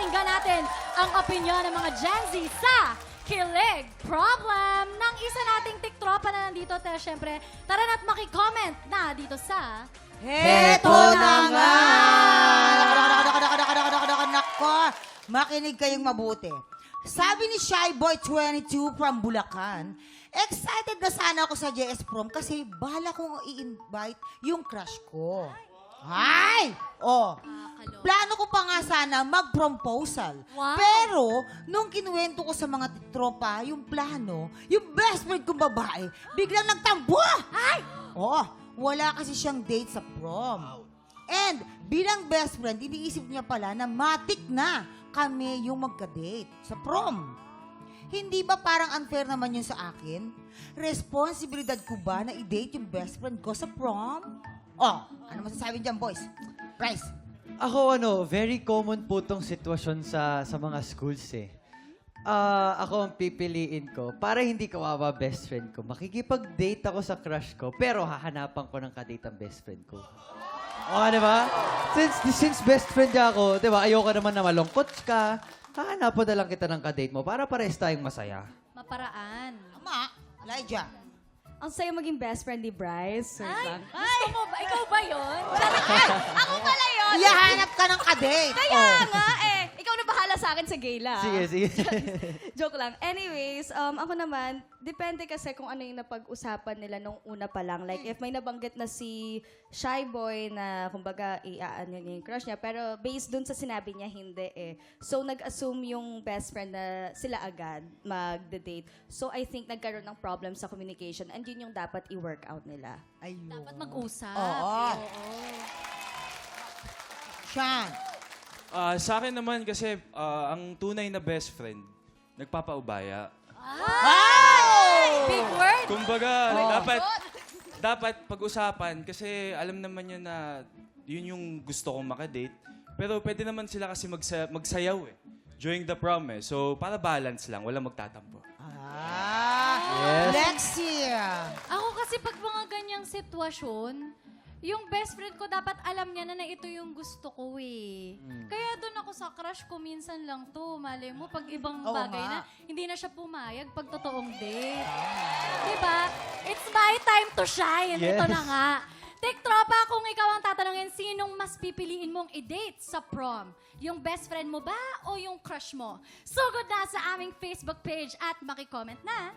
pakinggan natin ang opinion ng mga Gen Z sa Kilig Problem ng isa nating tiktropa na nandito. Kaya syempre, tara na't makicomment na dito sa... Heto na nga! Nako, makinig kayong mabuti. Sabi ni Shy Boy 22 from Bulacan, excited na sana ako sa JS Prom kasi bala kong i-invite yung crush ko. Ay! Oh, Nakakaloka. plano ko pa nga sana mag-proposal. Wow. Pero, nung kinuwento ko sa mga tropa, yung plano, yung best friend kong babae, biglang nagtambo! Ay! Oo, wala kasi siyang date sa prom. And, bilang best friend, iniisip niya pala na matik na kami yung magka-date sa prom. Hindi ba parang unfair naman yun sa akin? Responsibilidad ko ba na i-date yung best friend ko sa prom? Oh, ano masasabi dyan, boys? Bryce. Ako ano, very common po tong sitwasyon sa sa mga schools eh. Ah, ako ang pipiliin ko para hindi kawawa best friend ko. Makikipag-date ako sa crush ko, pero hahanapan ko ng kadate ang best friend ko. O, di ba? Since, since best friend niya ako, di ba, ayoko naman na malungkot ka, hahanapan na lang kita ng kadate mo para pares tayong masaya. Maparaan. Tama, Elijah. Ang sayo maging best friend ni Bryce. Sir Ay, lang. gusto mo ba? Ikaw ba yun? Ako pala yun! Iyahanap ka ng kadate. Kaya Oh. nga eh. Sa akin sa gala. Sige, sige. Joke lang. Anyways, um, ako naman, depende kasi kung ano yung napag-usapan nila nung una pa lang. Like, if may nabanggit na si Shy Boy na, kumbaga, iaan niya yung crush niya. Pero based dun sa sinabi niya, hindi eh. So, nag-assume yung best friend na sila agad mag-date. So, I think nagkaroon ng problem sa communication and yun yung dapat i-work out nila. Ayun. Dapat mag-usap. Oo. Sean. Ah, sa akin naman kasi ah, ang tunay na best friend, nagpapaubaya. Ay! Big word! Kumbaga, dapat dapat pag-usapan kasi alam naman niya na yun yung gusto kong makadate. Pero pwede naman sila kasi magsa- magsayaw eh. During the prom eh. So, para balance lang. Walang magtatampo. Ah, Lexia. Ako kasi pag mga ganyang sitwasyon, yung best friend ko dapat alam niya na na ito yung gusto ko eh. Kaya doon ako sa crush ko minsan lang to. Malay mo, pag ibang Oo bagay nga. na, hindi na siya pumayag pag totoong date. Diba? It's my time to shine. Ito Yes. na nga. Tik tropa, kung ikaw ang tatanungin, sinong mas pipiliin mong i-date sa prom? Yung best friend mo ba o yung crush mo? Sugod na sa aming Facebook page at makicomment na